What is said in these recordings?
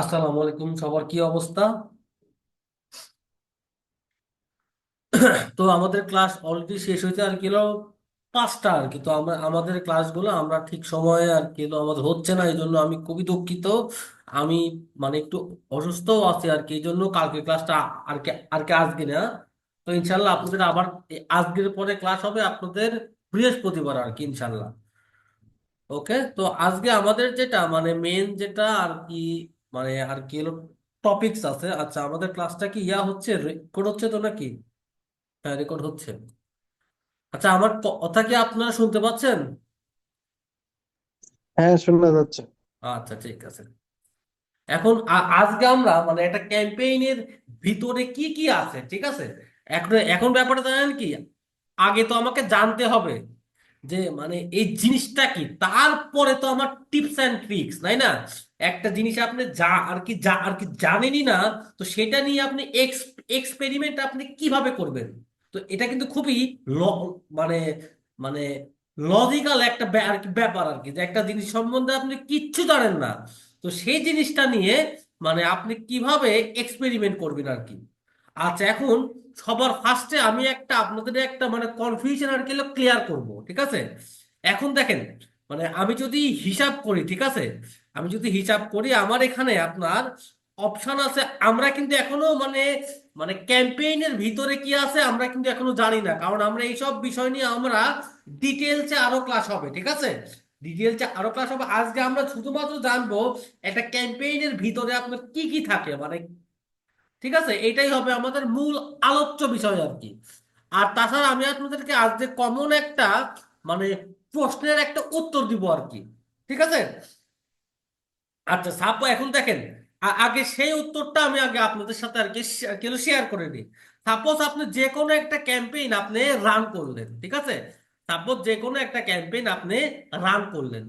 আসসালামু আলাইকুম, সবার কি অবস্থা? তো আমাদের ক্লাস অলরেডি শেষ হয়েছে আর কি পাঁচটা আর কি। তো আমরা, আমাদের ক্লাসগুলো আমরা ঠিক সময়ে আর কি আমাদের হচ্ছে না, এই জন্য আমি খুবই দুঃখিত। আমি মানে একটু অসুস্থ আছি আর কি, এই জন্য কালকে ক্লাসটা আর কি আর কি আজকে না। তো ইনশাল্লাহ আপনাদের আবার আজকের পরে ক্লাস হবে আপনাদের বৃহস্পতিবার আর কি, ইনশাল্লাহ। ওকে? তো আজকে আমাদের যেটা মানে মেন যেটা আর কি মানে আর কি হলো টপিকস আছে। আচ্ছা আমাদের ক্লাসটা কি? ইয়া হচ্ছে রেকর্ড হচ্ছে তো নাকি? হ্যাঁ রেকর্ড হচ্ছে। আচ্ছা আমার কথা কি আপনারা শুনতে পাচ্ছেন? হ্যাঁ শোনা যাচ্ছে। আচ্ছা ঠিক আছে। এখন আজকে আমরা মানে একটা ক্যাম্পেইনের ভিতরে কি কি আছে ঠিক আছে? এখন এখন ব্যাপারটা জানেন কি? আগে তো আমাকে জানতে হবে। যে মানে এই জিনিসটা কি? তারপরে তো আমার টিপস অ্যান্ড ট্রিক্স তাই না? একটা জিনিস আপনি যা আর কি যা আর কি জানেনই না, তো সেটা নিয়ে আপনি এক্সপেরিমেন্ট আপনি কীভাবে করবেন? তো এটা কিন্তু খুবই মানে মানে লজিক্যাল একটা আর কি ব্যাপার আর কি, যে একটা জিনিস সম্বন্ধে আপনি কিচ্ছু জানেন না। তো সেই জিনিসটা নিয়ে মানে আপনি কীভাবে এক্সপেরিমেন্ট করবেন আর কি? আচ্ছা এখন সবার ফার্স্টে আমি একটা আপনাদের একটা মানে কনফিউশন আর কি ক্লিয়ার করব, ঠিক আছে? এখন দেখেন মানে আমি যদি হিসাব করি, ঠিক আছে? আমি যদি হিসাব করি, আমার এখানে আপনার অপশন আছে, আমরা কিন্তু এখনও মানে মানে ক্যাম্পেইনের ভিতরে কি আছে, আমরা কিন্তু এখনও জানি না। কারণ আমরা এইসব বিষয় নিয়ে আমরা ডিটেলসে আরও ক্লাস হবে, ঠিক আছে? ডিটেলসে আরও ক্লাস হবে। আজকে আমরা শুধুমাত্র জানব, একটা ক্যাম্পেইনের ভিতরে আপনার কি কি থাকে? মানে ঠিক আছে? এটাই হবে আমাদের মূল আলোচ্য বিষয় আর কি। আর তাছাড়া আমি আপনাদেরকে আজকে কমন একটা মানে প্রশ্নের একটা উত্তর দিব আর কি। ঠিক আছে? আচ্ছা সাপ এখন দেখেন আগে সেই উত্তরটা আমি আগে আপনাদের সাথে আর কি শেয়ার করে নিই। সাপোজ আপনি যে কোনো একটা ক্যাম্পেইন আপনি রান করলেন, ঠিক আছে? সাপোজ যে কোনো একটা ক্যাম্পেইন আপনি রান করলেন।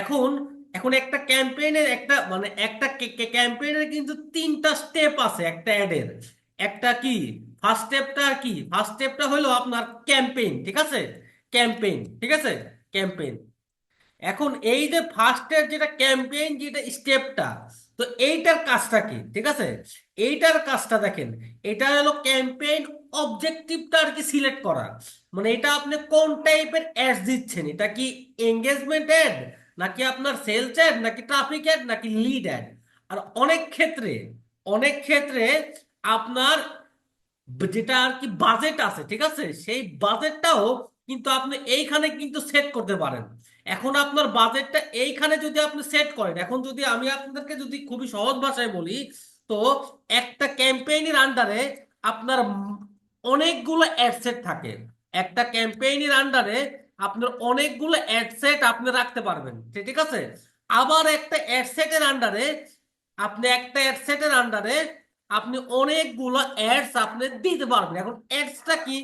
এখন এখন একটা ক্যাম্পেইনের একটা মানে একটা ক্যাম্পেইনের কিন্তু তিনটা স্টেপ আছে একটা অ্যাডের একটা কি? ফার্স্ট স্টেপটা আর কি? ফার্স্ট স্টেপটা হলো আপনার ক্যাম্পেইন ঠিক আছে? ক্যাম্পেইন ঠিক আছে? ক্যাম্পেইন এখন এই যে ফার্স্টের যেটা ক্যাম্পেইন যেটা স্টেপটা তো এইটার কাজটা কি? ঠিক আছে? এইটার কাজটা দেখেন, এটা হলো ক্যাম্পেইন অবজেক্টিভটা আর কি সিলেক্ট করা। মানে এটা আপনি কোন টাইপের অ্যাড দিচ্ছেন? এটা কি এঙ্গেজমেন্ট অ্যাড নাকি আপনার সেলস অ্যাড নাকি ট্রাফিক অ্যাড নাকি লিড অ্যাড আর অনেক ক্ষেত্রে অনেক ক্ষেত্রে আপনার যেটা আর কি বাজেট আছে, ঠিক আছে? সেই বাজেটটাও কিন্তু আপনি এইখানে কিন্তু সেট করতে পারেন। এখন আপনার বাজেটটা এইখানে যদি আপনি সেট করেন, এখন যদি আমি আপনাদেরকে যদি খুবই সহজ ভাষায় বলি, তো একটা ক্যাম্পেইনের আন্ডারে আপনার অনেকগুলো অ্যাডসেট থাকে। একটা ক্যাম্পেইনের আন্ডারে আপনার অনেকগুলো অ্যাডসেট আপনি রাখতে পারবেন। ঠিক আছে? আবার একটা অ্যাডসেটের আন্ডারে আপনি একটা অ্যাডসেটের আন্ডারে আপনি অনেকগুলো অ্যাডস আপনি দিতে পারবেন। এখন অ্যাডসটা কি?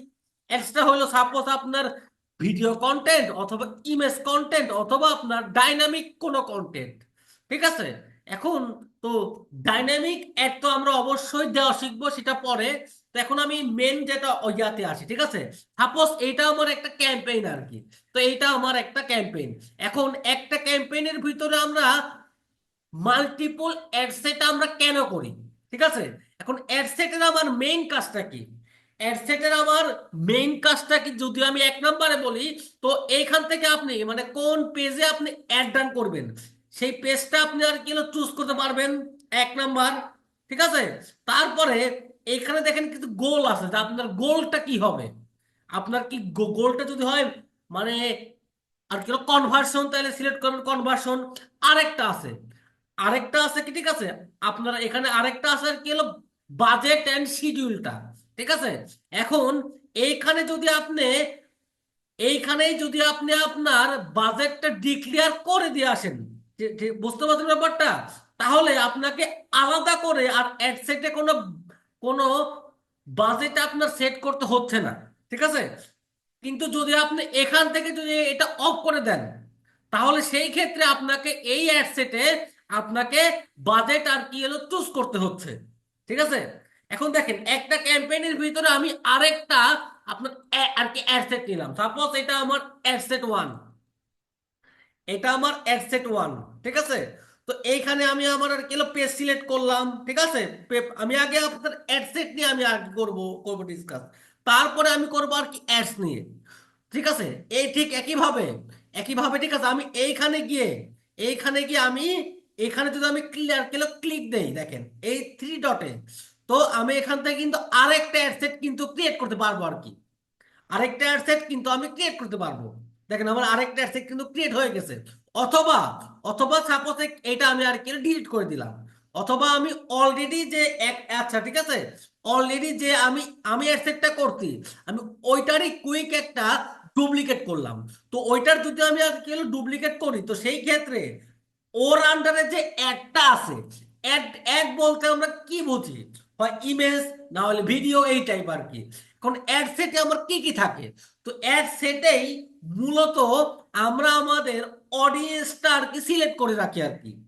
অ্যাডসটা হলো সাপোজ আপনার ভিডিও কন্টেন্ট অথবা ইমেজ কন্টেন্ট অথবা আপনার ডাইনামিক কোনো কন্টেন্ট ঠিক আছে? এখন তো ডাইনামিক অ্যাড তো আমরা অবশ্যই দেওয়া শিখব, সেটা পরে তো এখন আমি মেন যেটা ইয়াতে আসি ঠিক আছে? সাপোজ এটা আমার একটা ক্যাম্পেইন আর কি। তো এইটা আমার একটা ক্যাম্পেইন এখন একটা ক্যাম্পেইনের ভিতরে আমরা মাল্টিপল অ্যাডসেট আমরা কেন করি? ঠিক আছে? এখন অ্যাডসেটের আমার মেইন কাজটা কি? অ্যাডসেটের আমার মেইন কাজটা কি? যদি আমি এক নম্বরে বলি, তো এইখান থেকে আপনি মানে কোন পেজে আপনি অ্যাড ডান করবেন? সেই পেজটা আপনি আর কি চুজ করতে পারবেন। এক নাম্বার। ঠিক আছে? তারপরে এখানে দেখেন কিন্তু গোল আছে যে আপনার গোলটা কি হবে? আপনার কি গোলটা যদি হয় মানে আর কি কনভার্সন তাহলে সিলেক্ট করবেন কনভার্সন আরেকটা আছে আরেকটা আছে কি, ঠিক আছে? আপনারা এখানে আরেকটা আছে আর কি হলো বাজেট এন্ড শিডিউলটা ঠিক আছে? এখন এইখানে যদি আপনি, এইখানেই যদি আপনি আপনার বাজেটটা ডিক্লেয়ার করে দিয়ে আসেন বুঝতে পারছেন ব্যাপারটা? তাহলে আপনাকে আলাদা করে আর অ্যাডসেটে কোনো কোনো বাজেট আপনার সেট করতে হচ্ছে না, ঠিক আছে? কিন্তু যদি আপনি এখান থেকে যদি এটা অফ করে দেন, তাহলে সেই ক্ষেত্রে আপনাকে এই অ্যাডসেটে আপনাকে বাজেট আর কি এলো চুজ করতে হচ্ছে, ঠিক আছে? এখন দেখেন, একটা ক্যাম্পেইনের ভিতরে আমি আরেকটা আপনার আর কি অ্যাডসেট নিলাম। সাপোজ এটা আমার অ্যাডসেট ওয়ান এটা আমার অ্যাডসেট ওয়ান ঠিক আছে? তো এইখানে আমি আমার আর কিলো পেজ সিলেক্ট করলাম, ঠিক আছে? আমি আগে আপনার অ্যাডসেট নিয়ে আমি আর করব করব ডিসকাস তারপরে আমি করব আর কি অ্যাডস নিয়ে, ঠিক আছে? এই ঠিক একইভাবে একইভাবে, ঠিক আছে? আমি এইখানে গিয়ে এইখানে গিয়ে আমি এখানে যদি আমি ক্লিয়ার কিলো ক্লিক দেই, দেখেন, এই থ্রি ডটে তো আমি এখান থেকে কিন্তু আরেকটা অ্যাডসেট কিন্তু ক্রিয়েট করতে পারব আর কি। আরেকটা অ্যাডসেট কিন্তু আমি ক্রিয়েট করতে পারব। দেখেন আমার আরেকটা অ্যাডসেট কিন্তু ক্রিয়েট হয়ে গেছে। অথবা অথবা সাপোজ এটা আমি আর কি ডিলিট করে দিলাম। অথবা আমি অলরেডি যে এক আচ্ছা ঠিক আছে? অলরেডি যে আমি আমি অ্যাডসেটটা করছি, আমি ওইটারই কুইক একটা ডুপ্লিকেট করলাম। তো ওইটার যদি আমি আর কি ডুপ্লিকেট করি, তো সেই ক্ষেত্রে ওর আন্ডারে যে অ্যাডটা আছে অ্যাড অ্যাড বলতে আমরা কি বুঝি? হয় ইমেজ না হলে ভিডিও এই টাইপ আর কি। এখন অ্যাড সেটে আমার কি কি থাকে? তো অ্যাড সেটেই মূলত আমরা আমাদের অডিয়েন্সটা আর কি সিলেক্ট করে রাখি আর কি।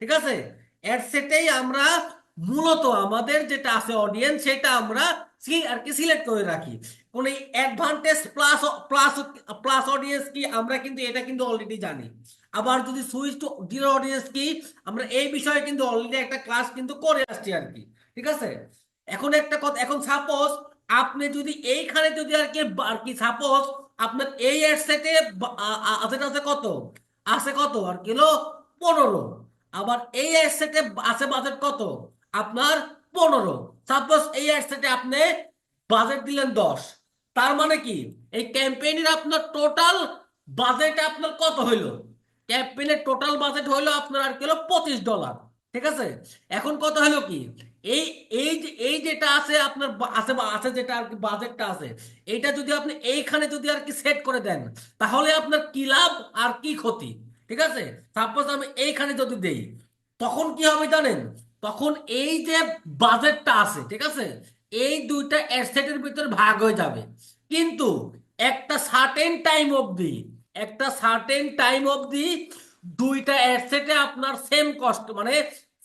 ঠিক আছে? অ্যাড সেটেই আমরা মূলত আমাদের যেটা আছে অডিয়েন্স সেটা আমরা সি- আর কি সিলেক্ট করে রাখি। কোন advantage plus plus plus audience কি, আমরা কিন্তু এটা কিন্তু অলরেডি জানি। আবার যদি সুইচ টু জিরো অডিয়েন্স কি, আমরা এই বিষয়ে কিন্তু অলরেডি একটা ক্লাস কিন্তু করে আসছি আর কি। ঠিক আছে? এখন একটা কথা, এখন সাপোজ আপনি যদি এইখানে যদি আর কি আর কি সাপোজ আপনার এই অ্যাডসেটে আছে আছে কত? আছে কত? আর কিলো পনেরো। আবার এই অ্যাডসেটে আছে বাজেট কত? আপনার পনেরো। সাপোজ এই অ্যাডসেটে আপনি বাজেট দিলেন দশ। তার মানে কি? এই ক্যাম্পেইনের আপনার টোটাল বাজেট আপনার কত হইল? ক্যাম্পেইনের টোটাল বাজেট হইল আপনার আর কি কিলো পঁচিশ ডলার ঠিক আছে? এখন কত হলো কি? এই এই যে, এই যেটা আছে আপনার আছে আছে যেটা আর কি বাজেটটা আছে, এইটা যদি আপনি এইখানে যদি আর কি সেট করে দেন, তাহলে আপনার কি লাভ আর কি ক্ষতি? ঠিক আছে? সাপোজ আমি এইখানে যদি দেই, তখন কি হবে জানেন? তখন এই যে বাজেটটা আছে, ঠিক আছে? এই দুইটা অ্যাসেটের ভিতরে ভাগ হয়ে যাবে। কিন্তু একটা সার্টেন টাইম অবধি, একটা সার্টেন টাইম অবধি দুইটা অ্যাসেটে আপনার সেম কস্ট মানে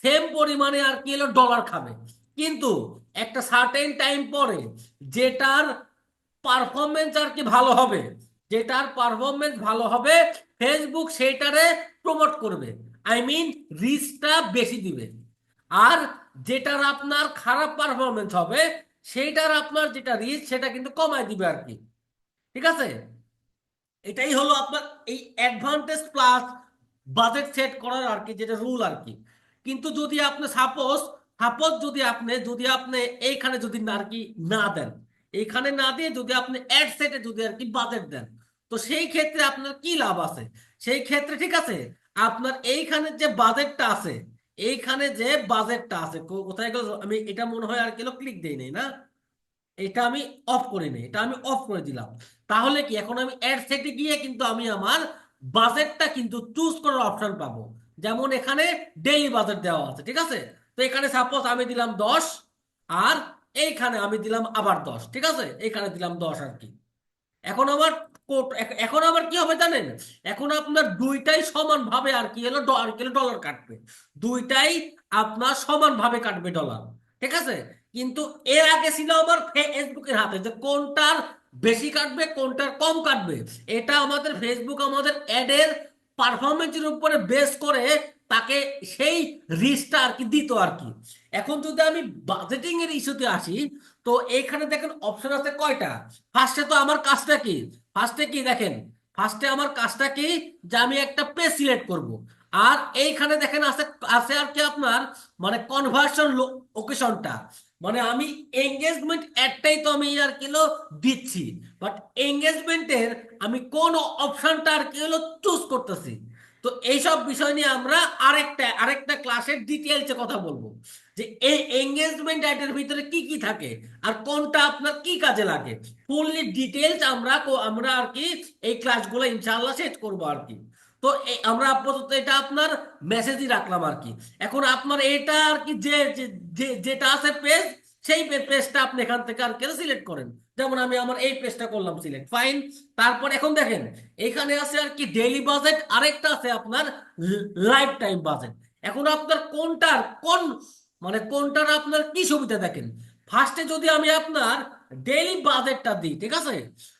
সেম পরিমাণে আর কি এলো ডলার খাবে। কিন্তু একটা সার্টেন টাইম পরে যেটার পারফরমেন্স আর কি ভালো হবে, যেটার পারফরমেন্স ভালো হবে ফেসবুক সেইটারে প্রমোট করবে। আই মিন রিচটা বেশি দিবে। আর যেটার আপনার খারাপ পারফরমেন্স হবে, সেইটার আপনার যেটা রিচ সেটা কিন্তু কমায় দিবে আর কি। ঠিক আছে? এটাই হলো আপনার এই অ্যাডভান্টেজ প্লাস বাজেট সেট করার আর কি যেটা রুল আর কি। কিন্তু যদি আপনি সাপোজ সাপোজ যদি আপনি যদি আপনি এইখানে যদি আর কি না দেন, এইখানে না দিয়ে যদি আপনি অ্যাড সেটে যদি আর কি বাজেট দেন, তো সেই ক্ষেত্রে আপনার কি লাভ আছে? সেই ক্ষেত্রে ঠিক আছে, আপনার এইখানে যে বাজেটটা আছে, এইখানে যে বাজেটটা আছে, কো- কোথায় গেল? আমি এটা মনে হয় আর কিলো ক্লিক দেই নাই না? এটা আমি অফ করে নেই, এটা আমি অফ করে দিলাম। তাহলে কি এখন আমি অ্যাড সেটে গিয়ে কিন্তু আমি আমার বাজেটটা কিন্তু চুজ করার অপশন পাবো। যেমন এখানে ডেইলি বাজেট দেওয়া আছে, ঠিক আছে? তো এখানে সাপোজ আমি দিলাম দশ, আর এইখানে আমি দিলাম আবার দশ, ঠিক আছে? এইখানে দিলাম দশ আর কি। এখন কোট এখন আবার কি হবে জানেন? এখন আপনার দুইটাই সমান ভাবে আর কি হলো আর কি ডলার কাটবে। দুইটাই আপনার সমান ভাবে কাটবে ডলার ঠিক আছে? কিন্তু এর আগে ছিল আমার ফেসবুকের হাতে যে কোনটার বেশি কাটবে, কোনটার কম কাটবে। এটা আমাদের ফেসবুক আমাদের অ্যাডের পারফরমেন্সের উপরে বেস করে তাকে সেই রিস্কটা আর কি দিত আর কি। এখন যদি আমি বাজেটিং এর ইস্যুতে আসি, তো এইখানে দেখেন অপশন আছে কয়টা? ফার্স্টে তো আমার কাজটা কি? ফার্স্টে কি দেখেন? ফার্স্টে আমার কাজটা কি? যে আমি একটা পেজ সিলেক্ট করব। আর এইখানে দেখেন আছে আছে আর কি আপনার মানে কনভার্সন লোকেশনটা মানে আমি এঙ্গেজমেন্ট একটাই তো আমি আর কিলো দিচ্ছি। বাট এঙ্গেজমেন্টের আমি কোন অপশনটা আর কি হলো চুজ করতেছি। তো এইসব বিষয় নিয়ে আমরা আরেকটা আরেকটা ক্লাসের ডিটেলসে কথা বলব। যে এই এঙ্গেজমেন্ট অ্যাডের ভিতরে কি কি থাকে আর কোনটা আপনার কি কাজে লাগে? ফুললি ডিটেলস আমরা কো- আমরা আর কি এই ক্লাসগুলো ইনশাআল্লাহ শেষ করব আর কি। তো আমরা আপাতত এটা আপনার মেসেজই রাখলাম আর কি। এখন আপনার এটা আর কি যে যেটা আছে পেজ সেই পেজটা আপনি এখান থেকে আর কি সিলেক্ট করেন। যেমন আমি আমার এই পেজটা করলাম সিলেক্ট ফাইন তারপর এখন দেখেন, এখানে আছে আর কি ডেইলি বাজেট আরেকটা আছে আপনার লাইফ টাইম বাজেট এখন আপনার কোনটার, কোন মানে কোনটার আপনার কি সুবিধা দেখেন? ফার্স্টে যদি আমি আপনার ডেইলি বাজেটটা দিই, ঠিক আছে?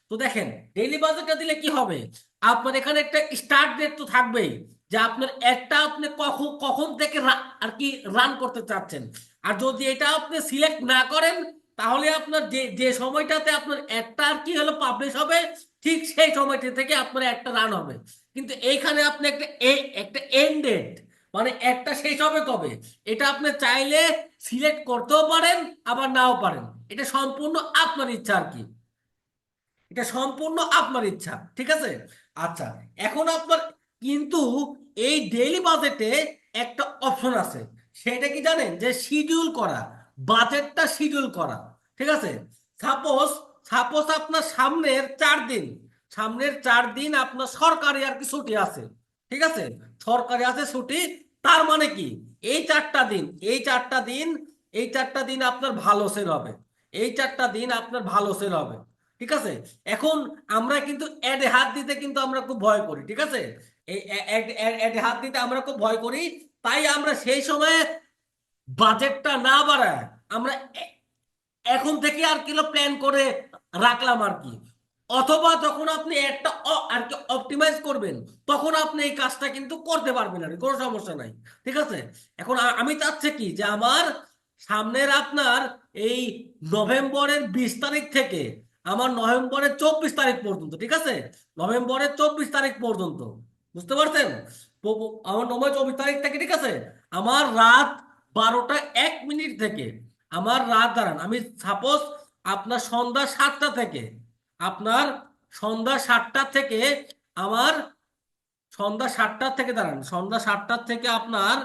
তো দেখেন ডেইলি বাজেটটা দিলে কি হবে? আপনার এখানে একটা স্টার্ট ডেট তো থাকবেই, যে আপনার একটা আপনি কখন কখন থেকে আর কি রান করতে চাচ্ছেন। আর যদি এটা আপনি সিলেক্ট না করেন, তাহলে আপনার যে যে সময়টাতে আপনার একটা আর কি হলো পাবলিশ হবে, ঠিক সেই সময়টা থেকে আপনার একটা রান হবে। কিন্তু এইখানে আপনি একটা এ- একটা এন্ডেড মানে একটা শেষ হবে কবে? এটা আপনি চাইলে সিলেক্ট করতেও পারেন, আবার নাও পারেন। এটা সম্পূর্ণ আপনার ইচ্ছা আর কি। এটা সম্পূর্ণ আপনার ইচ্ছা, ঠিক আছে? আচ্ছা এখন আপনার, কিন্তু এই ডেইলি বাজেটে একটা অপশন আছে। সেটা কি জানেন? যে শিডিউল করা বাজেটটা শিডিউল করা, ঠিক আছে? সাপোজ সাপোজ আপনার সামনের চার দিন, সামনের চার দিন আপনার সরকারি আর কি ছুটি আছে, ঠিক আছে? সরকারি আছে ছুটি, তার মানে কি? এই চারটা দিন, এই চারটা দিন, এই চারটা দিন আপনার ভালো সেল হবে, এই চারটা দিন আপনার ভালো সেল হবে। ঠিক আছে? এখন আমরা কিন্তু অ্যাডে হাত দিতে কিন্তু আমরা খুব ভয় করি, ঠিক আছে? এই হাত দিতে আমরা খুব ভয় করি, তাই আমরা সেই সময় বাজেটটা না বাড়ায় আমরা এখন থেকে আর কিলো প্ল্যান করে রাখলাম আর কি। অথবা যখন আপনি একটা আর কি অপটিমাইজ করবেন, তখন আপনি এই কাজটা কিন্তু করতে পারবেন আর কোনো সমস্যা নাই, ঠিক আছে? এখন আমি চাচ্ছি কি যে আমার সামনের আপনার এই নভেম্বরের বিশ তারিখ থেকে আমার নভেম্বরের চব্বিশ তারিখ পর্যন্ত, ঠিক আছে? নভেম্বরের চব্বিশ তারিখ পর্যন্ত, বুঝতে পারছেন? আমার নভেম্বর চব্বিশ তারিখ থেকে, ঠিক আছে? আমার রাত বারোটা এক মিনিট থেকে, আমার রাত দাঁড়ান, আমি সাপোজ আপনার সন্ধ্যা সাতটা থেকে, আপনার সন্ধ্যা সাতটা থেকে আমার সন্ধ্যা সাতটা থেকে দাঁড়ান, সন্ধ্যা সাতটার থেকে আপনার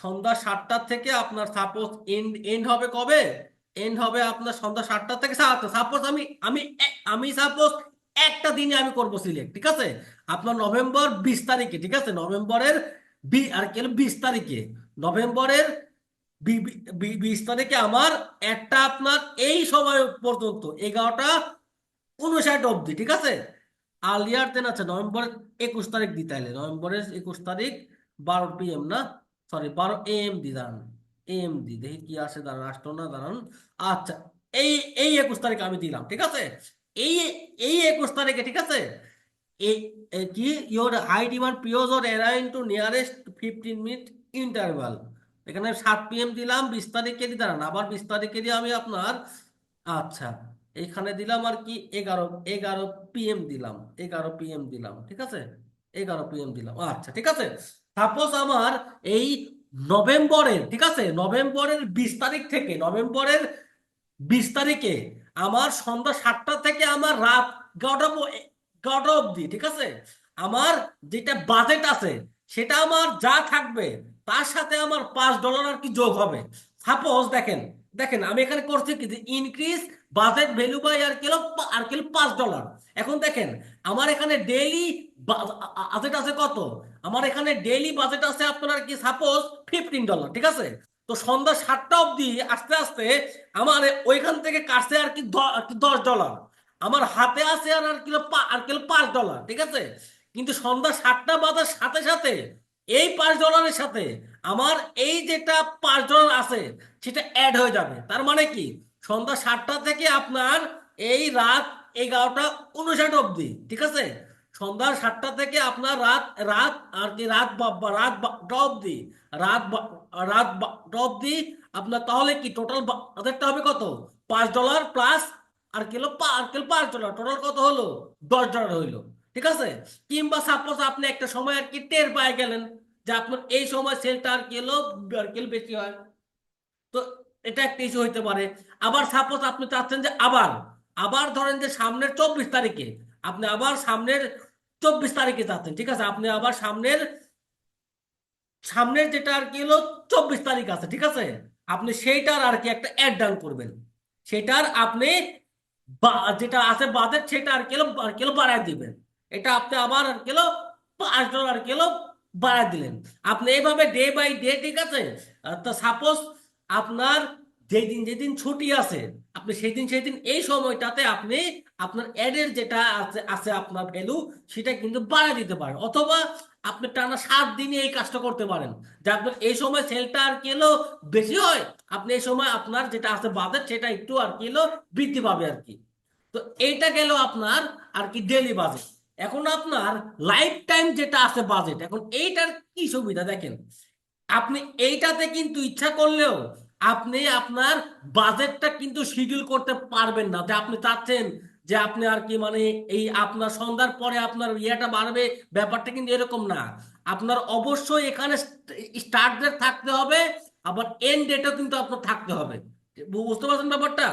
সন্ধ্যা সাতটার থেকে আপনার সাপোজ এন্ড এন্ড হবে কবে? এন্ড হবে আপনার সন্ধ্যা সাতটা থেকে সাতটা সাপোজ আমি আমি আমি সাপোজ একটা দিনে আমি করব সিলেক্ট ঠিক আছে? আপনার নভেম্বর বিশ তারিখে, ঠিক আছে? নভেম্বরের বি, আর কি বিশ তারিখে। নভেম্বরের বিশ তারিখে আমার একটা আপনার এই সময় পর্যন্ত, এগারোটা উনষাট অবধি, ঠিক আছে? আর্লিয়ার দেন আছে, নভেম্বরের একুশ তারিখ দি তাইলে। নভেম্বরের একুশ তারিখ বারো পিএম না? সরি বারো এম দি দাঁড়ান। এম দি দেখি কি আসে দাঁড়ান আসতো না, দাঁড়ান। আচ্ছা এই এই একুশ তারিখ আমি দিলাম, ঠিক আছে? এই এই একুশ তারিখে, ঠিক আছে? কি? Your high demand pose or arrive to nearest fifteen minute interval এখানে সাত পিএম দিলাম, বিশ তারিখে দি দাঁড়ান, আবার বিশ তারিখে দিয়ে আমি আপনার আচ্ছা এখানে দিলাম আর কি এগারো এগারো পিএম দিলাম, এগারো পিএম দিলাম, ঠিক আছে? এগারো পিএম দিলাম আচ্ছা ঠিক আছে? সাপোজ আমার এই নভেম্বরের, ঠিক আছে? নভেম্বরের বিশ তারিখ থেকে, নভেম্বরের বিশ তারিখে আমার সন্ধ্যা সাতটা থেকে আমার রাত এগারোটা এগারোটা অবধি, ঠিক আছে? আমার যেটা বাজেট আছে, সেটা আমার যা থাকবে, তার সাথে আমার পাঁচ ডলার আর কি যোগ হবে। সাপোজ দেখেন দেখেন আমি এখানে করছি কি? যে ইনক্রিজ বাজেট ভ্যালু বাই আর কিলো আর কিলো পাঁচ ডলার এখন দেখেন, আমার এখানে ডেইলি বাজেট আছে কত? আমার এখানে ডেইলি বাজেট আছে আপনার কি সাপোজ ফিফটিন ডলার ঠিক আছে? তো সন্ধ্যা সাতটা অবধি আস্তে আস্তে আমার ওইখান থেকে কাটছে আর কি দশ ডলার আমার হাতে আছে আর আর কিলো আর কিলো পাঁচ ডলার ঠিক আছে? কিন্তু সন্ধ্যা সাতটা বাজার সাথে সাথে এই পাঁচ ডলারের সাথে আমার এই যেটা পাঁচ ডলার আছে, সেটা অ্যাড হয়ে যাবে। তার মানে কি? সন্ধ্যা সাতটা থেকে আপনার এই রাত এগারোটা উনষাট অবধি, ঠিক আছে? সন্ধ্যা সাতটা থেকে আপনার রাত রাত আর কি, রাত রাত অবধি, রাত রাত অবধি আপনার তাহলে কি টোটাল বাজেটটা হবে কত? পাঁচ ডলার প্লাস আর কিলো আর কিলো পাঁচ ডলার টোটাল কত হলো? দশ ডলার হইল, ঠিক আছে? কিংবা সাপোজ আপনি একটা সময় আর কি টের পায় গেলেন যে আপনার এই সময় সেলটা আর কিলো আর কিলো বেশি হয়। তো এটা একটা ইস্যু হইতে পারে। আবার সাপোজ আপনি চাচ্ছেন যে আবার আবার ধরেন যে সামনের চব্বিশ তারিখে, আপনি আবার সামনের চব্বিশ তারিখে যাচ্ছেন, ঠিক আছে? আপনি আবার সামনের সামনের যেটা আর কি হলো, চব্বিশ তারিখ আছে, ঠিক আছে? আপনি সেইটার আর কি একটা অ্যাড ডাউন করবেন। সেটার আপনি যেটা আছে বাজেট সেটা আর কিলো আর কিলো বাড়ায় দিবেন। এটা আপনি আবার আর কিলো পাঁচ ডলার কিলো বাড়ায় দিলেন। আপনি এইভাবে ডে বাই ডে ঠিক আছে? তো সাপোজ আপনার যেদিন যেদিন ছুটি আছে, আপনি সেই দিন সেই দিন এই সময়টাতে আপনি আপনার অ্যাডের যেটা আছে আছে আপনার ভ্যালু সেটা কিন্তু বাড়ায় দিতে পারেন। অথবা আপনি টানা সাত দিনে এই কাজটা করতে পারেন। যে আপনার এই সময় সেলটা আর কি হলো বেশি হয়, আপনি এই সময় আপনার যেটা আছে বাজেট সেটা একটু আর কি হলো বৃদ্ধি পাবে আর কি। তো এইটা গেল আপনার আর কি ডেলি বাজেট এখন আপনার লাইফ টাইম যেটা আছে বাজেট এখন এইটার কি সুবিধা দেখেন? আপনি এইটাতে কিন্তু ইচ্ছা করলেও আপনি আপনার বাজেটটা কিন্তু শিডিউল করতে পারবেন না। যে আপনি চাচ্ছেন যে আপনি আর কি মানে এই আপনার সন্ধ্যার পরে আপনার ইয়েটা বাড়বে, ব্যাপারটা কিন্তু এরকম না। আপনার অবশ্যই এখানে স্টার্ট ডেট থাকতে হবে, আবার এন্ড ডেটও কিন্তু আপনার থাকতে হবে। বুঝতে পারছেন ব্যাপারটা?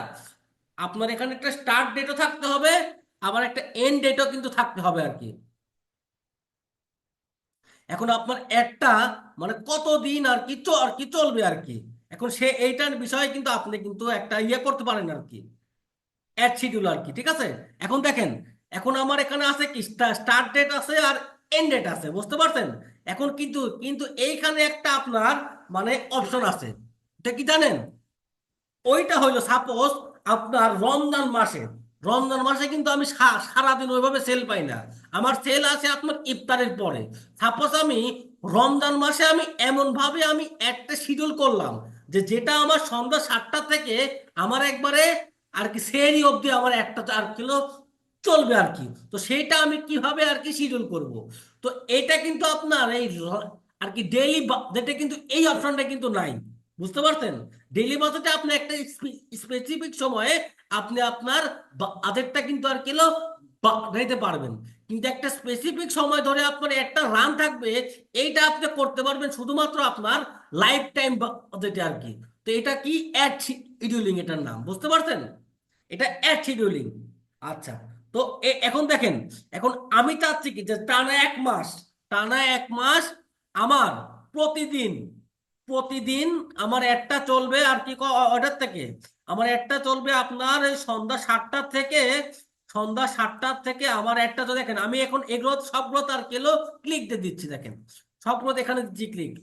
আপনার এখানে একটা স্টার্ট ডেটও থাকতে হবে, আবার একটা এন্ড ডেটও কিন্তু থাকতে হবে আর কি। এখন আপনার একটা মানে কতদিন আর কি আর কি চলবে আর কি? এখন সে এইটার বিষয়ে কিন্তু আপনি কিন্তু একটা ইয়ে করতে পারেন আর কি। অ্যাড শিডিউল আর কি, ঠিক আছে? এখন দেখেন, এখন আমার এখানে আছে কি? স্টার্ট ডেট আছে আর এন্ড ডেট আছে, বুঝতে পারছেন? এখন কিন্তু কিন্তু এইখানে একটা আপনার মানে অপশন আছে। এটা কি জানেন? ওইটা হইল সাপোজ আপনার রমজান মাসে রমজান মাসে কিন্তু আমি সারাদিন ওইভাবে সেল পাই না। আমার সেল আছে আপনার ইফতারের পরে। সাপোজ আমি রমজান মাসে আমি এমন ভাবে আমি একটা শিডিউল করলাম যে যেটা আমার সন্ধ্যা সাতটা থেকে আমার একবারে আর কি সেরি অবধি আমার একটা আর কিলো চলবে আর কি। তো সেইটা আমি কীভাবে আর কি শিডিউল করব? তো এটা কিন্তু আপনার এই আর কি ডেইলি যেটা কিন্তু এই অপশনটা কিন্তু নাই। বুঝতে পারছেন? ডেইলি বাজেটে আপনি একটা স্পেসিফিক সময়ে আপনি আপনার বাজেটটা কিন্তু আর কিলো বাড়াইতে পারবেন। কিন্তু একটা স্পেসিফিক সময় ধরে আপনার একটা রান থাকবে, এইটা আপনি করতে পারবেন শুধুমাত্র আপনার লাইফ টাইম বাজেটে আর কি। তো এটা কি? অ্যাড শিডিউলিং এটার নাম। বুঝতে পারছেন? এটা অ্যাড শিডিউলিং আচ্ছা তো এখন দেখেন, এখন আমি চাচ্ছি কি? যে টানা এক মাস, টানা এক মাস আমার প্রতিদিন প্রতিদিন আমার একটা চলবে আর কি অর্ডার থেকে। আমার একটা চলবে আপনার সন্ধ্যা সাতটা থেকে, সন্ধ্যা সাতটার থেকে আমার একটা তো দেখেন, আমি এখন এগুলো সবগুলো তার কিলো ক্লিক দিয়ে দিচ্ছি, দেখেন। সবগুলো এখানে ক্লিক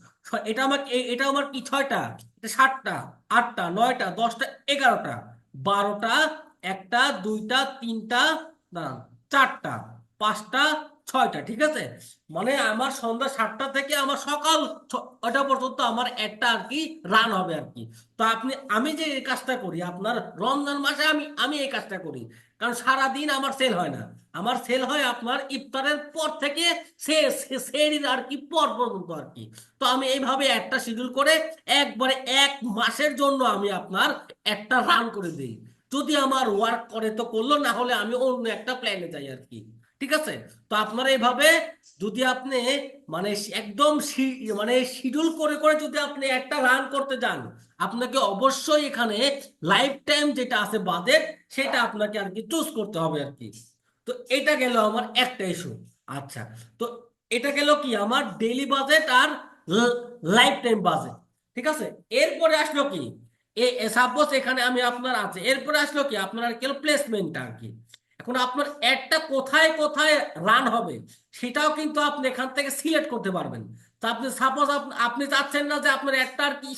এটা আমার এটা আমার কি ছয়টা? এটা সাতটা, আটটা, নয়টা, দশটা, এগারোটা, বারোটা, একটা, দুইটা, তিনটা না চারটা, পাঁচটা, ছয়টা, ঠিক আছে? মানে আমার সন্ধ্যা সাতটা থেকে আমার সকাল ছয়টা পর্যন্ত আমার একটা আর কি রান হবে আর কি। তো আপনি, আমি যে এই কাজটা করি, আপনার রমজান মাসে আমি আমি এই কাজটা করি। কারণ সারাদিন আমার সেল হয় না। আমার সেল হয় আপনার ইফতারের পর থেকে সেরির আর কি পর পর্যন্ত আর কি। তো আমি এইভাবে একটা শিডিউল করে একবারে এক মাসের জন্য আমি আপনার একটা রান করে দিই। যদি আমার ওয়ার্ক করে তো করল, না হলে আমি অন্য একটা প্ল্যানে যাই আর কি। ঠিক আছে? তো আপনারা এইভাবে যদি আপনি মানে একদম মানে শিডিউল করে করে যদি আপনি একটা রান করতে যান আপনাকে অবশ্যই এখানে লাইফ টাইম যেটা আছে বাজেট সেটা আপনাকে আর কি চুজ করতে হবে আর কি। তো এটা গেল আমার একটা ইস্যু আচ্ছা তো এটা গেল কি? আমার ডেইলি বাজেট আর লাইফ টাইম বাজেট ঠিক আছে? এরপরে আসলো কি? সাপোজ এখানে আমি আপনার আছে। এরপরে আসলো কি? আপনার আর কি প্লেসমেন্ট আর কি। এখন আপনার অ্যাডটা কোথায় কোথায় রান হবে, সেটাও কিন্তু আপনি এখান থেকে সিলেক্ট করতে পারবেন। তো আপনি সাপোজ আপনি চাচ্ছেন না যে আপনার একটা আর কি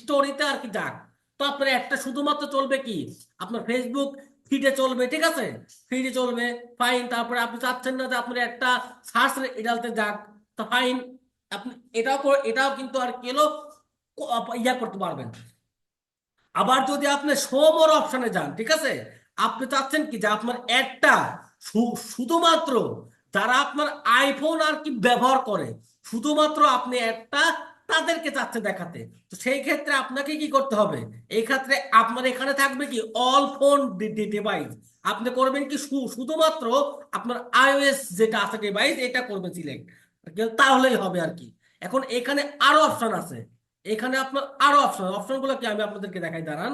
স্টোরিতে আর কি যাক। তো আপনার একটা শুধুমাত্র চলবে কি? আপনার ফেসবুক ফিডে চলবে, ঠিক আছে? ফিডে চলবে ফাইন তারপরে আপনি চাচ্ছেন না যে আপনার একটা সার্চ রেজাল্টে যাক, তো ফাইন আপনি এটাও এটাও কিন্তু আর কি হলো ইয়া করতে পারবেন। আবার যদি আপনি সোমর অপশনে যান, ঠিক আছে? আপনি চাচ্ছেন কি যে আপনার একটা শুধুমাত্র যারা আপনার আইফোন আর কি ব্যবহার করে শুধুমাত্র আপনি একটা তাদেরকে চাচ্ছে দেখাতে। তো সেই ক্ষেত্রে আপনাকে কি করতে হবে? এই ক্ষেত্রে আপনার এখানে থাকবে কি? অল ফোন ডিভাইস আপনি করবেন কি? শুধুমাত্র আপনার আইওএস যেটা আছে ডিভাইস এটা করবেন সিলেক্ট তাহলেই হবে আর কি। এখন এখানে আরও অপশন আছে। এখানে আপনার আরও অপশন অপশনগুলো কি আমি আপনাদেরকে দেখাই? দাঁড়ান।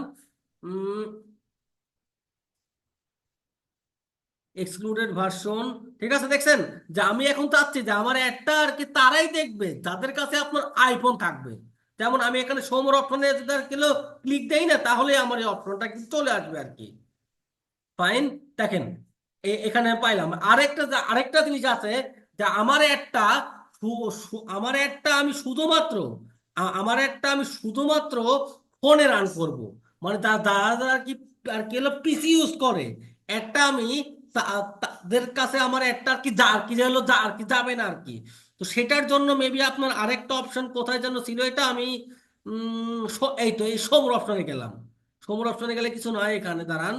এক্সক্লুডেড ভার্সন ঠিক আছে, দেখছেন? যে আমি এখন চাচ্ছি যে আমার একটা আর কি তারাই দেখবে, যাদের কাছে আপনার আইফোন থাকবে। যেমন আমি এখানে সোমর অপশনে যদি কিলো ক্লিক দেই না, তাহলে আমার এই অপশনটা কিন্তু চলে আসবে আর কি। ফাইন দেখেন এখানে পাইলাম। আরেকটা আরেকটা জিনিস আছে যে আমার একটা আমার একটা আমি শুধুমাত্র আমার একটা আমি শুধুমাত্র ফোনে রান করব। মানে যা- যারা কি, আর কি পিসি ইউজ করে। একটা আমি তাদের কাছে আমার একটা আর কি যা আর কি হলো যা আর কি যাবে না আর কি। তো সেটার জন্য মেবি আপনার আরেকটা অপশন কোথায় যেন ছিল এটা আমি এই তো, এই সোমর অপশনে গেলাম। সোমর অপশনে গেলে কিছু নয় এখানে, দাঁড়ান।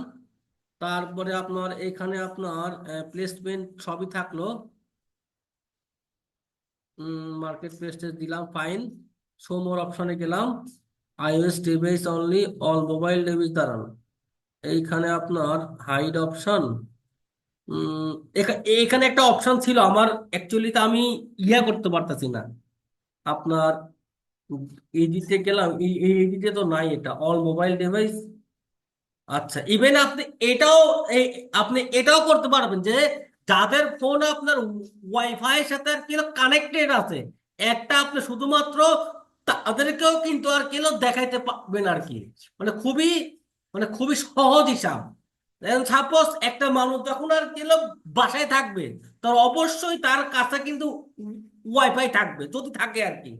তারপরে আপনার এখানে আপনার প্লেসমেন্ট সবই থাকল। মার্কেট প্লেসে দিলাম ফাইন শো মোর অপশনে গেলাম। IOS device only all mobile device দাঁড়ান। এইখানে আপনার হাইড অপশন এখানে একটা অপশন ছিল, আমার অ্যাকচুয়ালি তো আমি ইয়া করতে পারতেছি না। আপনার এডিটে গেলাম, এই এডিটে তো নাই এটা অল মোবাইল ডিভাইস আচ্ছা ইভেন আপনি এটাও আপনি এটাও করতে পারবেন যে, যাদের ফোন আপনার ওয়াইফাই সাথে আর কি কানেক্টেড আছে, একটা আপনি শুধুমাত্র তাদেরকেও কিন্তু আর কি দেখাইতে পারবেন আর কি। মানে খুবই মানে খুবই সহজ হিসাব। সাপোজ একটা মানুষ যখন আর কি বাসায় থাকবে, তার অবশ্যই তার কাছে কিন্তু ওয়াইফাই থাকবে, যদি থাকে আর কি।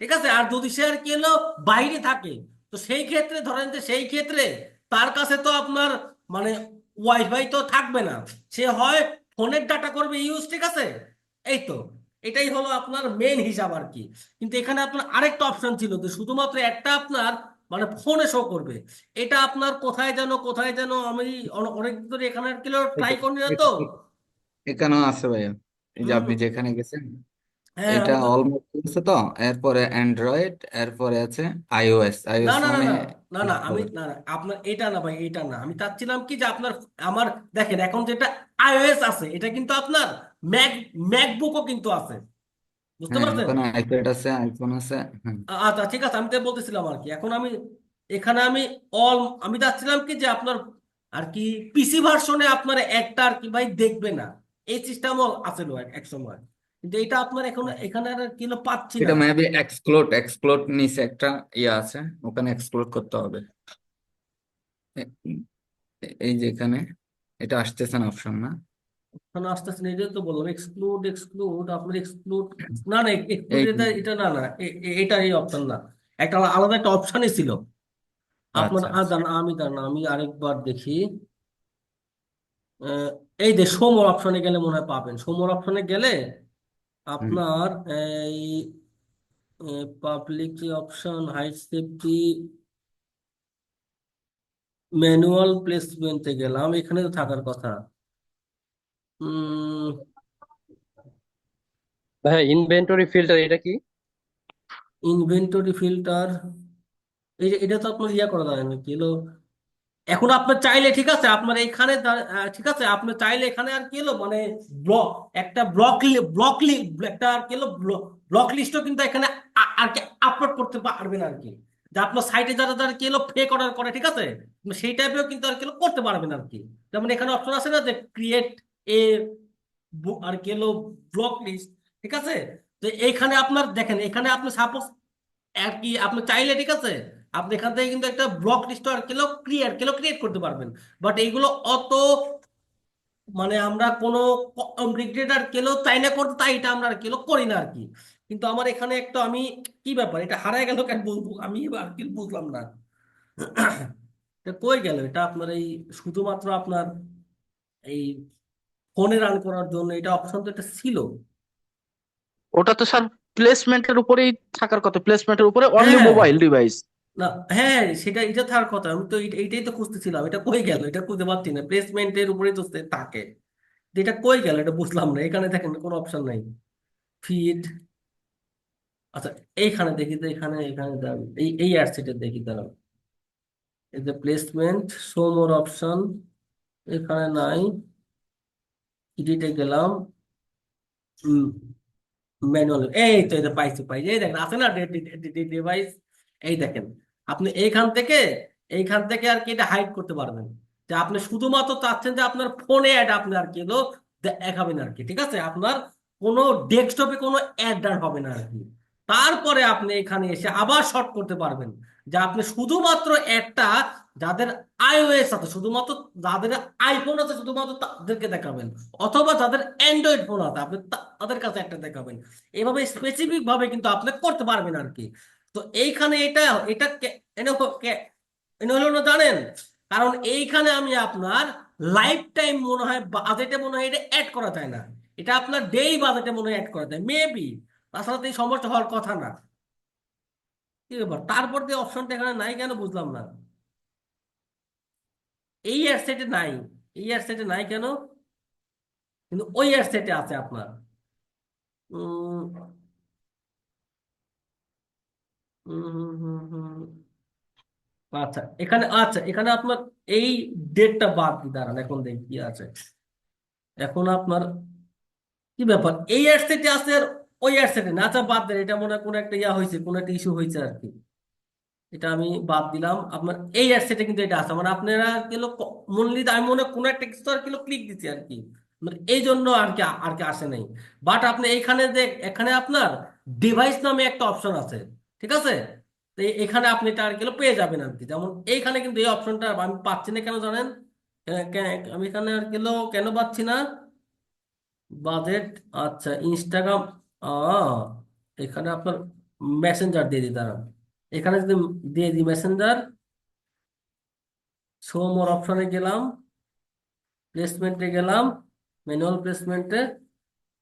ঠিক আছে? আর যদি সে আর কি হলো বাইরে থাকে, তো সেই ক্ষেত্রে ধরেন যে সেই ক্ষেত্রে তার কাছে তো আপনার মানে ওয়াইফাই তো থাকবে না। সে হয় ফোনের ডাটা করবে ইউজ ঠিক আছে? এই তো। এটাই হলো আপনার মেন হিসাব আর কি। কিন্তু এখানে আপনার আরেকটা অপশন ছিল যে শুধুমাত্র একটা আপনার মানে ফোনে শো করবে। এটা আপনার কোথায় যেন কোথায় যেন আমি অন- অনেক ধরে এখানে আর কি ট্রাই করি না তো এখানেও আছে ভাইয়া। এই যে আপনি যেখানে গেছেন হ্যাঁ এটা অলমোস্ট আছে তো? এরপরে অ্যান্ড্রয়েড এরপরে আছে আইওএস না আইওএস না না মানে না না না আমি না না আপনার এটা না ভাই এটা না। আমি চাচ্ছিলাম কি যে আপনার আমার দেখেন এখন যেটা আইওএস আছে এটা কিন্তু আপনার ম্যাক ম্যাকবুকও কিন্তু আছে। বুঝতে হ্যাঁ পারছেন? ওখানে আইপ্যাড আছে আইফোন আছে আচ্ছা ঠিক আছে আমি তো বলতেছিলাম আর কি। এখন আমি এখানে আমি অল আমি চাচ্ছিলাম কি যে আপনার আর কি পিসি ভার্সনে আপনার একটা আর কি ভাই দেখবে না। এই সিস্টেমও আছিল এক সময়। কিন্তু এটা আপনার এখন এখানে আর কি পাচ্ছি এটা মেবি এক্সক্লুড এক্সক্লুড নিচে একটা ইয়ে আছে ওখানে এক্সক্লুড করতে হবে। এই যে এখানে এটা আসতেছে না অপশন না। এখানে আস্তে আস্তে এটা তো বললাম এক্সক্লুড এক্সক্লুড আপনার এক্সক্লুড না না এক্সক্লুড এটা এটা না না এটা এই অপশন না। একটা আলাদা একটা অপশনই ছিল। আপনার আচ্ছা আর আচ্ছা। দাঁড়ান, আমি দাঁড়ান আমি আরেকবার দেখি। এই যে সোমোর অপশনে গেলে মনে হয় পাবেন। সোমোর অপশনে গেলে আপনার এই public option height safety manual প্লেসমেন্টে গেলাম। এখানে তো থাকার কথা। ভাই ইনভেন্টরি ফিল্টার এটা কি? ইনভেন্টরি ফিল্টার এই যে এটা তো আপনার করা এখন আপনার চাইলে ঠিক আছে, আপনার এইখানে ঠিক আছে, আপনার চাইলে এখানে আর কি মানে ব্লক একটা ব্লক ব্লক একটা আর কি হলো ব্লক লিস্টও কিন্তু এখানে আর কি আপলোড করতে পারবেন আর কি। যে আপনার সাইটে যারা যারা কি হলো ফেক অর্ডার করে, ঠিক আছে? সেই টাইপেও কিন্তু আর কি করতে পারবেন আর কি। যেমন এখানে অপশন আছে না যে ক্রিয়েট এ আর কি হলো ব্লক লিস্ট ঠিক আছে? তো এইখানে আপনার, দেখেন, এখানে আপনি সাপোজ আর কি আপনি চাইলে, ঠিক আছে? আপনি এখান থেকে কিন্তু একটা ব্লক লিস্ট আর কিলো ক্রিয়েট কিলো ক্রিয়েট করতে পারবেন। বাট এইগুলো অত মানে আমরা কোনো কমপ্লিটেড আর কেলো চাই না করতে, তাই এটা আমরা আর কেলো করি না আর কি। কিন্তু আমার এখানে একটা আমি, কি ব্যাপার? এটা হারায় গেল কেন বলব? আমি আর কি বুঝলাম না। এটা কই গেল? এটা আপনার এই শুধুমাত্র আপনার এই ফোনে রান করার জন্য এটা অপশন তো এটা ছিল। ওটা তো স্যার প্লেসমেন্টের উপরেই থাকার কথা প্লেসমেন্টের উপরে অনলি হ্যাঁ। মোবাইল ডিভাইস না হ্যাঁ সেটা এটা থাকার কথা আমি তো এইটা- এইটাই তো খুঁজতেছিলাম এটা কই গেল এটা খুঁজে পাচ্ছি না প্লেসমেন্টের উপরেই তো সে- থাকে। তো এটা কই গেল এটা বুঝলাম না এখানে দেখেন কোনো অপশন নাই। ফিড আচ্ছা এইখানে দেখি তো এখানে এখানে দাঁড়ান এই এই অ্যাডসেটে দেখি দাঁড়ান। এই যে প্লেসমেন্ট শো মোর অপশন এখানে নাই। এডিটে গেলাম ম্যানুয়াল এই তো এটা পাইছি পাইছি। এই দেখেন, আছে না ডিভাইস এই দেখেন, আপনি এইখান থেকে এইখান থেকে আর কি এটা হাইড করতে পারবেন। যে আপনি শুধুমাত্র চাচ্ছেন যে আপনার ফোনে অ্যাড আপনি আর কি হলো দেখাবেন আর কি, ঠিক আছে? আপনার কোনো ডেস্কটপে কোনো অ্যাড আর হবে না আর কি। তারপরে আপনি এখানে এসে আবার শর্ট করতে পারবেন। যে আপনি শুধুমাত্র একটা যাদের আইওএস আছে, শুধুমাত্র যাদের আইফোন আছে, শুধুমাত্র তাদেরকে দেখাবেন। অথবা যাদের অ্যান্ড্রয়েড ফোন আছে, আপনি তাদের কাছে একটা দেখাবেন। এভাবে স্পেসিফিক ভাবে কিন্তু আপনি করতে পারবেন আর কি। তো এইখানে এটা এটা কে- এনে হো- এনে হলো না জানেন? কারণ এইখানে আমি আপনার লাইফ টাইম মনে হয় বাজেটে মনে হয় এটা অ্যাড করা যায় না। এটা আপনার ডেই বাজেটে মনে হয় অ্যাড করা যায়। মেবি তাছাড়া তো এই সমস্যা হওয়ার কথা না। ব্যাপার? তারপর যে অপশনটা এখানে নাই কেন বুঝলাম না। এই অ্যাডসেটে নাই। এই অ্যাডসেটে নাই কেন? কিন্তু ওই অ্যাডসেটে আছে আপনার। আচ্ছা এখানে আচ্ছা এখানে আপনার এই ডেটটা বাদ দাঁড়ান, এখন দেখি কি আছে। এখন আপনার কি ব্যাপার? এই অ্যাডসেটে আছে আর ওই অ্যাডসেটে না আচ্ছা বাদ দেন, এটা মনে হয় কোনো একটা ইয়া হয়েছে, কোনো একটা ইস্যু হয়েছে আর কি। এটা আমি বাদ দিলাম, আপনার এই অ্যাডসেটে কিন্তু এটা আছে মানে আপনারা কিলো মনলি আমি মনে কোনো একটা কিছু আর কিলো ক্লিক দিচ্ছি আর কি। মানে এই জন্য আর কি আর কি আসে নাই। বাট আপনি এইখানে যে, এখানে আপনার ডিভাইস নামে একটা অপশন আছে, ঠিক আছে? তো এখানে আপনি এটা আর কিলো পেয়ে যাবেন আর কি। যেমন এইখানে কিন্তু এই অপশনটা আমি পাচ্ছি না কেন জানেন? আমি এখানে আর কিলো কেন পাচ্ছি না? বাজেট আচ্ছা ইনস্টাগ্রাম এখানে আপনার মেসেঞ্জার দিয়ে দিই, দাঁড়ান। এখানে যদি দিয়ে দিই মেসেঞ্জার শো মোর অপশনে গেলাম প্লেসমেন্টে গেলাম ম্যানুয়াল প্লেসমেন্টে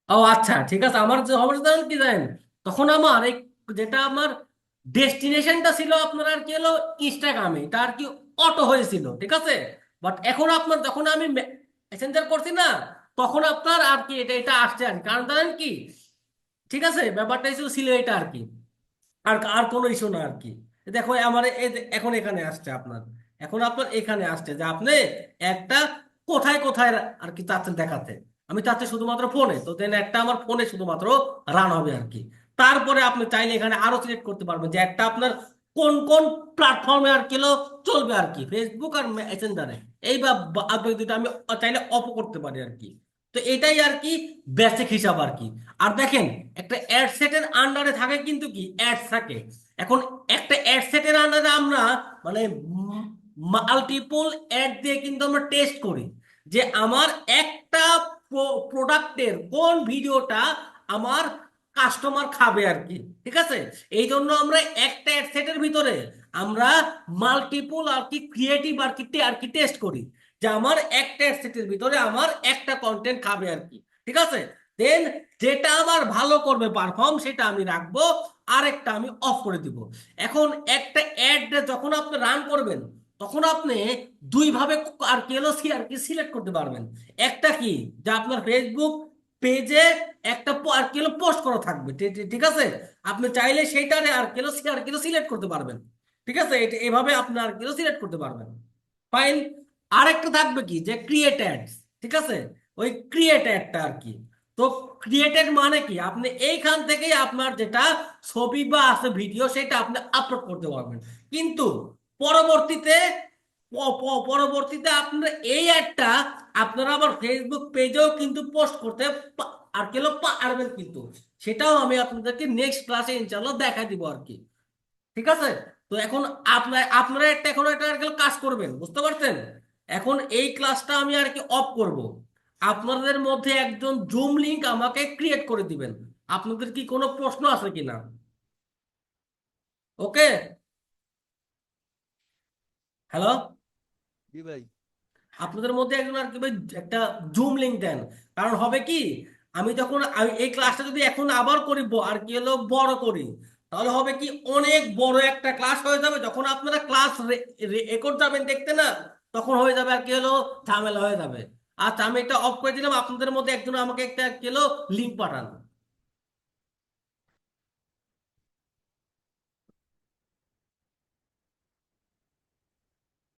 ও আচ্ছা ঠিক আছে, আমার যে সমস্যা জানেন কি জানেন? তখন আমার এই যেটা আমার ডেস্টিনেশনটা ছিল আপনার আর কি হলো ইনস্টাগ্রামে এটা আর কি অটো হয়েছিল, ঠিক আছে? বাট এখন আপনার যখন আমি মেসেঞ্জার করছি না, তখন আপনার আর কি এটা এটা আসছে আর কি। কারণ জানেন কি? ঠিক আছে? ব্যাপারটা ছিল ছিল এটা আর কি আর আর কোনো ইস্যু না আর কি দেখো, আমার এখন এখানে আসছে আপনার। এখন আপনার এখানে আসছে যে আপনি একটা কোথায় কোথায় আর কি চাচ্ছেন দেখাতে। আমি চাচ্ছি শুধুমাত্র ফোনে, তো দেন একটা আমার ফোনে শুধুমাত্র রান হবে আর কি তারপরে আপনি চাইলে এখানে আরও সিলেক্ট করতে পারবেন যে একটা আপনার কোন কোন প্ল্যাটফর্মে আর কিলো চলবে আর কি ফেসবুক আর মেসেঞ্জারে এই বা দুটো আমি চাইলে অফ করতে পারি আর কি তো এটাই আর কি বেসিক হিসাব আর কি। আর দেখেন, একটা অ্যাড সেটের আন্ডারে থাকে কিন্তু কি অ্যাডস থাকে। এখন একটা অ্যাড সেটের আন্ডারে আমরা মানে মাল্টিপল অ্যাড দিয়ে কিন্তু আমরা টেস্ট করি যে আমার একটা প্রোডাক্টের কোন ভিডিওটা আমার কাস্টমার খাবে আর কি, ঠিক আছে? এই জন্য আমরা একটা অ্যাড সেটের ভিতরে আমরা মাল্টিপল আর কি ক্রিয়েটিভ আর কি আর কি টেস্ট করি। যে আমার একটা অ্যাড ভিতরে আমার একটা কন্টেন্ট খাবে আর কি। ঠিক আছে? দেন যেটা আমার ভালো করবে পারফর্ম সেটা আমি রাখব, আরেকটা আমি অফ করে দিব। এখন একটা অ্যাড যখন আপনি রান করবেন, তখন আপনি দুই ভাবে আর কি হলো আর কি সিলেক্ট করতে পারবেন। একটা কি? যে আপনার ফেসবুক পেজে একটা আর কি পোস্ট করা থাকবে। ঠিক আছে? আপনি চাইলে সেইটারে আর কি আর কি সিলেক্ট করতে পারবেন। ঠিক আছে? এটা এভাবে আপনি আর কি সিলেক্ট করতে পারবেন। ফাইন আরেকটা থাকবে কি? যে ক্রিয়েট অ্যাডস ঠিক আছে? ওই ক্রিয়েট অ্যাডটা আর কি। তো ক্রিয়েটেড মানে কি? আপনি এইখান থেকেই আপনার যেটা ছবি বা আছে ভিডিও সেটা আপনি আপলোড করতে পারবেন। কিন্তু পরবর্তীতে পরবর্তীতে আপনারা এই অ্যাডটা আপনারা আবার ফেসবুক পেজেও কিন্তু পোস্ট করতে আর কেন পারবেন কিন্তু। সেটাও আমি আপনাদেরকে নেক্সট ক্লাসে ইনশাল্লাহ দেখা দিব আর কি। ঠিক আছে? তো এখন আপনার, আপনারা একটা এখন একটা কাজ করবেন, বুঝতে পারছেন? এখন এই ক্লাসটা আমি আর কি অফ করব। আপনাদের মধ্যে একজন জুম লিংক আমাকে ক্রিয়েট করে দিবেন। আপনাদের কি কোনো প্রশ্ন আছে কিনা? ওকে হ্যালো ভাই। আপনাদের মধ্যে একজন আর কি ভাই একটা জুম লিংক দেন। কারণ হবে কি আমি যখন আমি এই ক্লাসটা যদি এখন আবার করি আর কি হলো বড় করি তাহলে হবে কি অনেক বড় একটা ক্লাস হয়ে যাবে। যখন আপনারা ক্লাস রেকর্ড যাবেন দেখতে না? তখন হয়ে যাবে আর কি হলো? ঝামেলা হয়ে যাবে। আচ্ছা আমি এটা অফ করে দিলাম, আপনাদের মধ্যে একজন আমাকে একটা কি হলো? লিঙ্ক পাঠান